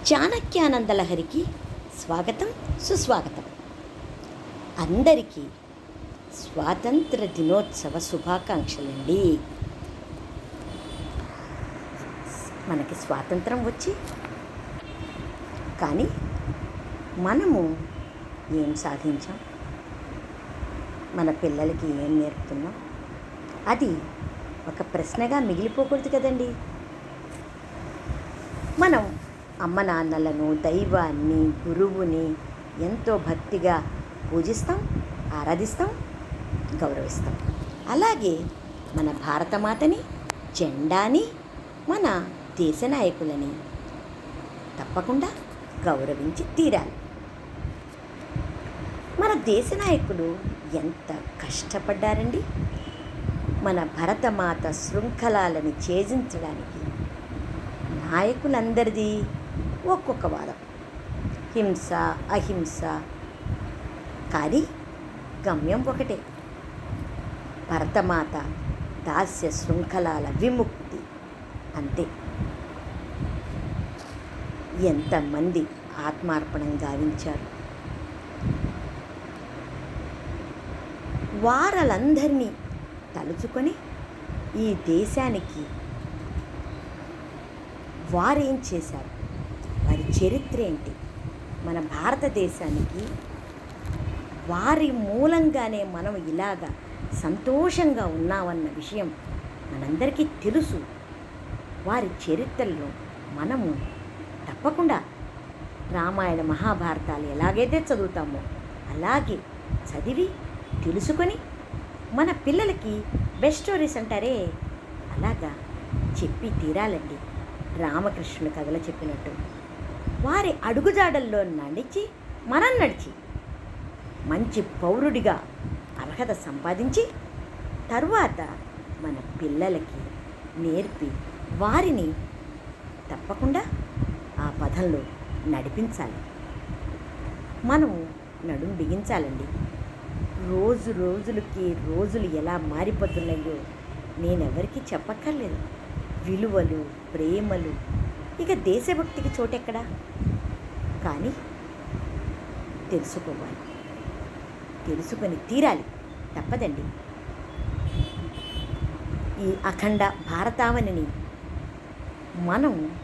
చాణక్యానందలహరికి స్వాగతం సుస్వాగతం. అందరికీ స్వాతంత్ర దినోత్సవ శుభాకాంక్షలండి. మనకి స్వాతంత్రం వచ్చి కానీ మనము ఏం సాధించాం? మన పిల్లలకి ఏం నేర్పుతున్నాం? అది ఒక ప్రశ్నగా మిగిలిపోకూడదు కదండి. మనం అమ్మ నాన్నలను దైవాన్ని గురువుని ఎంతో భక్తిగా పూజిస్తాం ఆరాధిస్తాం గౌరవిస్తాం. అలాగే మన భారతమాతని జెండాని మన దేశ నాయకులని తప్పకుండా గౌరవించి తీరాలి. మన దేశ నాయకులు ఎంత కష్టపడ్డారండి? మన భరతమాత శృంఖలాలని ఛేదించడానికి నాయకులందరిది ఒక్కొక్క వాదం హింస అహింస. కానీ గమ్యం ఒకటే. భరతమాత దాస్య శృంఖలాల విముక్తి. అంతే. ఎంతమంది ఆత్మార్పణం గావించారు. వారలందరినీ తలుచుకొని ఈ దేశానికి వారేం చేశారు? వారి చరిత్ర ఏంటి? మన భారతదేశానికి వారి మూలంగానే మనం ఇలాగా సంతోషంగా ఉన్నామన్న విషయం మనందరికీ తెలుసు. వారి చరిత్రలో మనము తప్పకుండా రామాయణ మహాభారతాలు ఎలాగైతే చదువుతామో అలాగే చదివి తెలుసుకొని మన పిల్లలకి బెస్ట్ స్టోరీస్ అంటారే. అలాగా చెప్పి తీరాలండి. రామకృష్ణుని కథలు చెప్పినట్టు. వారి అడుగుజాడల్లో నడిచి మనం నడిచి మంచి పౌరుడిగా అర్హత సంపాదించి తరువాత మన పిల్లలకి నేర్పి వారిని తప్పకుండా ఆ పదంలో నడిపించాలి. మనము నడుం బిగించాలండి. రోజు రోజులకి రోజులు ఎలా మారిపోతున్నాయో నేనెవరికి చెప్పక్కర్లేదు. విలువలు ప్రేమలు ఇక దేశభక్తికి చోటెక్కడా? కానీ తెలుసుకోవాలి. తెలుసుకొని తీరాలి. తప్పదండి. ఈ అఖండ భారతావనిని మనం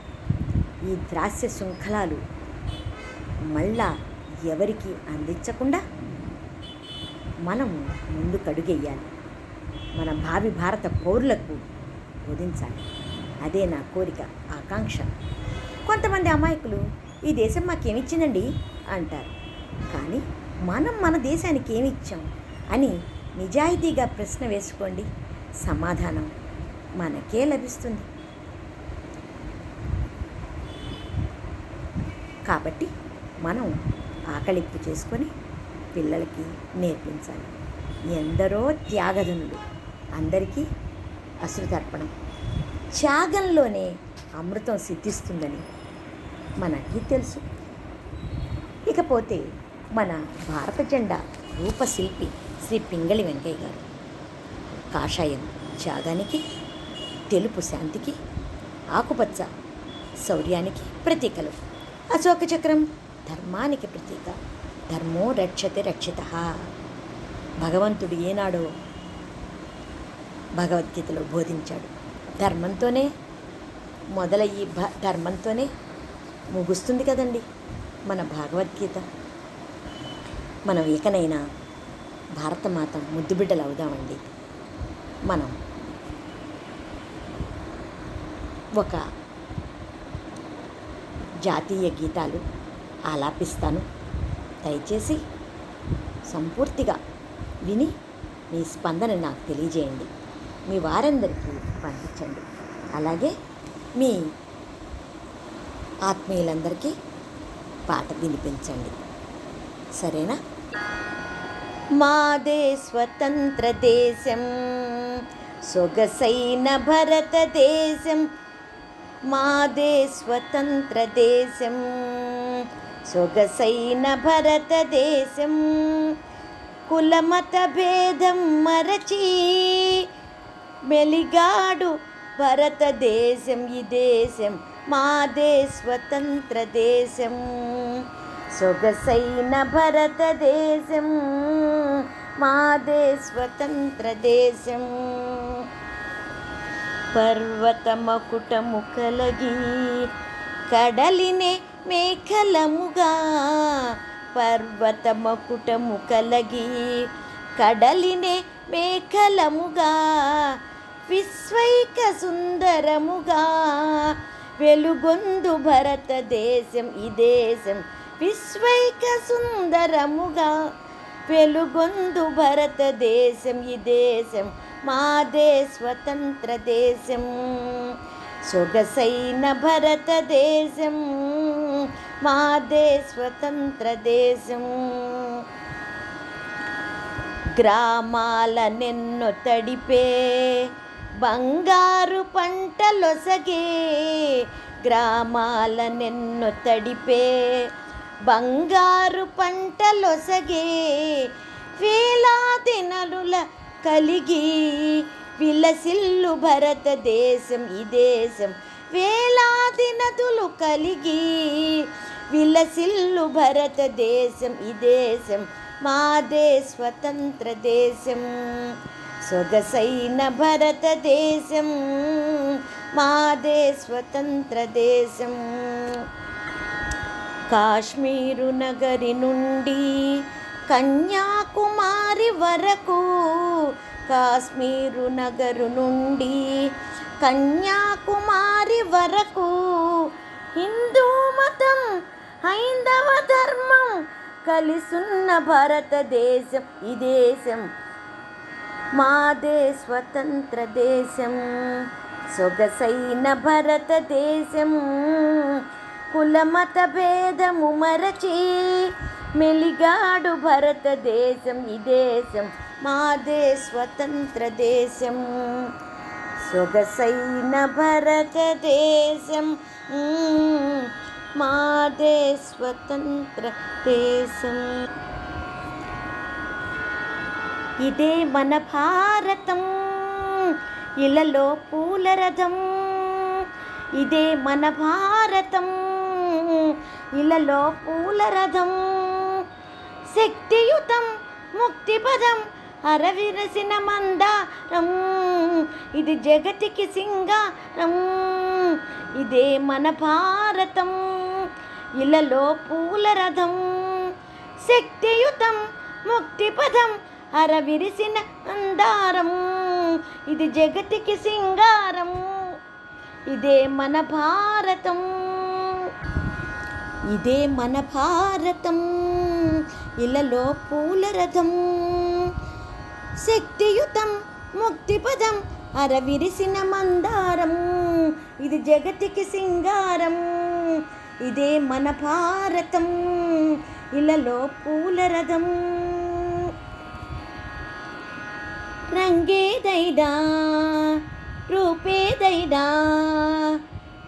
ఈ ద్రాస్య శృంఖలాలు మళ్ళా ఎవరికి అందించకుండా మనం ముందుకు అడుగెయ్యాలి మన భావి భారత పౌరులకు బోధించాలి. అదే నా కోరిక ఆకాంక్ష. కొంతమంది అమాయకులు ఈ దేశం మాకేమిచ్చిందండి? అంటారు. కానీ మనం మన దేశానికి ఏమి ఇచ్చాం అని నిజాయితీగా ప్రశ్న వేసుకోండి. సమాధానం మనకే లభిస్తుంది. కాబట్టి మనం ఆకలింపు చేసుకొని పిల్లలకి నేర్పించాలి. ఎందరో త్యాగధనులు అందరికీ అశ్రుతర్పణం. త్యాగంలోనే అమృతం సిద్ధిస్తుందని మనకి తెలుసు. ఇకపోతే మన భారత జెండా రూపశిల్పి శ్రీ పింగళి వెంకయ్య గారు. కాషాయం త్యాగానికి తెలుపు శాంతికి ఆకుపచ్చ శౌర్యానికి ప్రతీకలు. అశోక చక్రం ధర్మానికి ప్రతీక. ధర్మో రక్షతే రక్షిత. భగవంతుడు ఏనాడో భగవద్గీతలో బోధించాడు. ధర్మంతోనే మొదలయ్యి భ ధర్మంతోనే ముగుస్తుంది కదండి మన భగవద్గీత. మనం ఇకనైనా భారతమాత ముద్దుబిడ్డలు అవుదామండి మనం ఒక జాతీయ గీతాలు ఆలాపిస్తాను. దయచేసి సంపూర్తిగా విని మీ స్పందన నాకు తెలియజేయండి. మీ వారందరికీ పంపించండి. అలాగే మీ ఆత్మీయులందరికీ పాట వినిపించండి. సరేనా? మాదే స్వతంత్ర దేశం సొగసైన భరతదేశం. మాదే స్వతంత్ర దేశం సొగసైన భరతదేశం. కులమత భేదం మరచి మెలిగాడు. భారతదేశం ఈ దేశం మాదే స్వతంత్ర దేశం. సొగసైన భారతదేశం మాదే స్వతంత్ర దేశం. పర్వతమకుటము కలగి కడలినే మేఘలముగా పర్వతమకుటము కలగి కడలినే మేఘలముగా విశ్వైక సుందరముగా వెలుగొందు భారతదేశం ఈ దేశం. విశ్వైక సుందరముగా వెలుగొందు భారతదేశం ఈ దేశం. మాదే స్వతంత్ర దేశం. సొగసైన భారతదేశం మాదే స్వతంత్ర దేశం. గ్రామాల నిన్ను తడిపే బంగారు పంటలొసగే గ్రామాల నిన్ను తడిపే బంగారు పంటలొసగే వేలాది నలుల కలిగి విలసిల్లు భారతదేశం ఈ దేశం వేలాది నదులు కలిగి విలసిల్లు భారతదేశం ఈ దేశం మాదే స్వతంత్ర దేశం. సొగసైన భారతదేశం మాదే స్వతంత్ర దేశం. కాశ్మీరు నగరి నుండి కన్యాకుమారి వరకు కాశ్మీరు నగరు నుండి కన్యాకుమారి వరకు హిందూ మతం హైందవ ధర్మం కలిసున్న భారతదేశం ఈ దేశం. మాదే స్వతంత్ర దేశం సొగసైన భారతదేశం. కులమత భేదము మరచి మెలిగాడు భారతదేశం ఈ దేశం మాదే స్వతంత్ర దేశం సొగసైన భారతదేశం మాదే స్వతంత్ర దేశం ఇదే మన భారతం. ఇలలో పూల రథం. ఇదే మన భారతం. ఇలలో పూల రథం. శక్తియుతం ముక్తిపదం అరవిరసిన మందారం. ఇది జగతికి సింగారం. ఇదే మన భారతం. ఇలలో పూల రథం. శక్తియుతం ముక్తిపదం అర విరిసిన అందారం. ఇది జగతికి సింగారం ఇదే మన భారతం. ఇదే మన భారతం. ఇలలో పూల రథం. శక్తియుతం ముక్తిపదం అర విరిసిన మందారం. ఇది జగతికి సింగారం ఇదే మన భారతం. ఇలలో పూల రథం. రంగేదైనా రూపేదైనా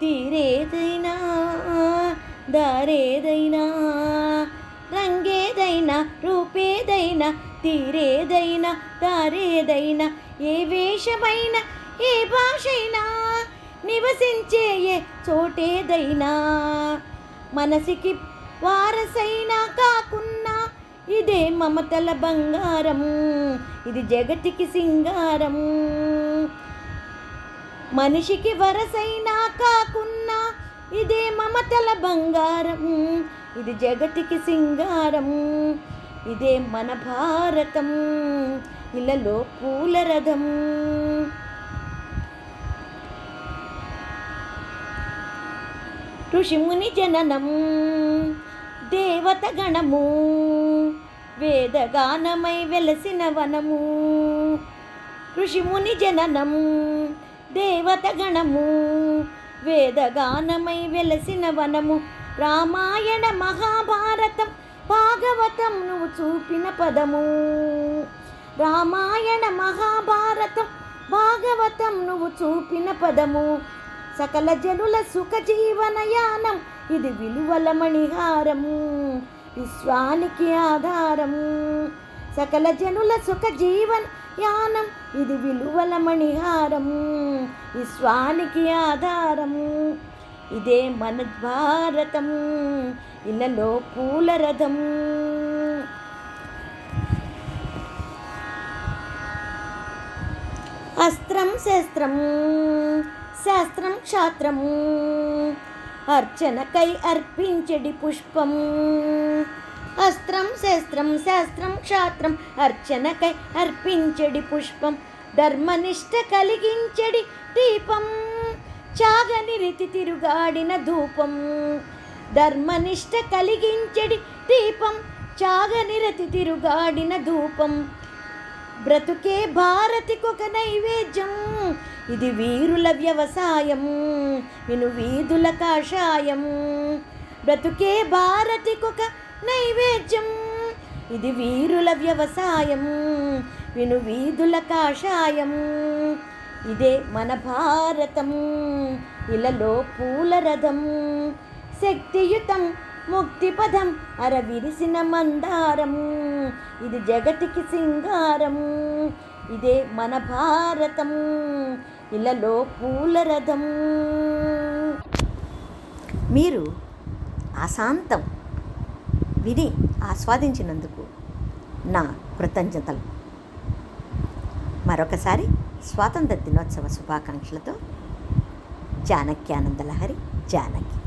తీరేదైనా దారేదైనా రంగేదైనా రూపేదైనా తీరేదైనా దారేదైనా ఏ వేషమైనా ఏ భాషైనా నివసించే ఏ చోటేదైనా మనసికి వారసైనా కాకున్నా ఇదే మమతల బంగారం ఇది జగతికి సింగారం. మనిషికి వరసైనా కాకున్నా ఇదే మమతల బంగారం ఇది జగతికి సింగారం. ఇదే మన భారతం ఇలలో పూల రథం. ఋషిముని జననం దేవత గణము. వేదగానమై వెలసిన వనము ఋషిముని జననము దేవత గణము. వేదగానమై వెలసిన వనము రామాయణ మహాభారతం భాగవతం నువ్వు చూపిన పదము. రామాయణ మహాభారతం భాగవతం నువ్వు చూపిన పదము. సకల జనుల సుఖ జీవనయానం ఇది విలువల మణిహారము. విశ్వానికి ఆధారం. సకల జనుల సుఖ జీవన యానం ఇది విలువల మణిహారం. విశ్వానికి ఆధారము ఇదే మన భారతం ఇళ్ళలో పూల రథం. అస్త్రం శస్త్రం శాస్త్రం క్షాత్రము అర్చనకై అర్పించడి పుష్పం. అస్త్రం శస్త్రం శాస్త్రం క్షాత్రం అర్చనకై అర్పించడి పుష్పం. ధర్మనిష్ట కలిగించడి దీపం. చాగని రీతి తిరుగాడిన ధూపం. ధర్మనిష్ట కలిగించడి దీపం. చాగని రతి తిరుగాడిన ధూపం. బ్రతుకే భారతికొక నైవేద్యం. ఇది వీరుల వ్యవసాయం విను వీధుల కాషాయం. బ్రతుకే భారతికొక నైవేద్యం ఇది వీరుల వ్యవసాయం విను వీధుల కాషాయం. ఇదే మన భారతం ఇలలో పూల రథం శక్తియుతం ముక్తిపదం అర విరిసిన మందారం ఇది జగతికి సింగారం. ఇదే మన భారతం. ఇలలో పూల రథం. మీరు అశాంతం విని ఆస్వాదించినందుకు నా కృతజ్ఞతలు. మరొకసారి స్వాతంత్ర దినోత్సవ శుభాకాంక్షలతో జానక్యానంద లహరి జానకి.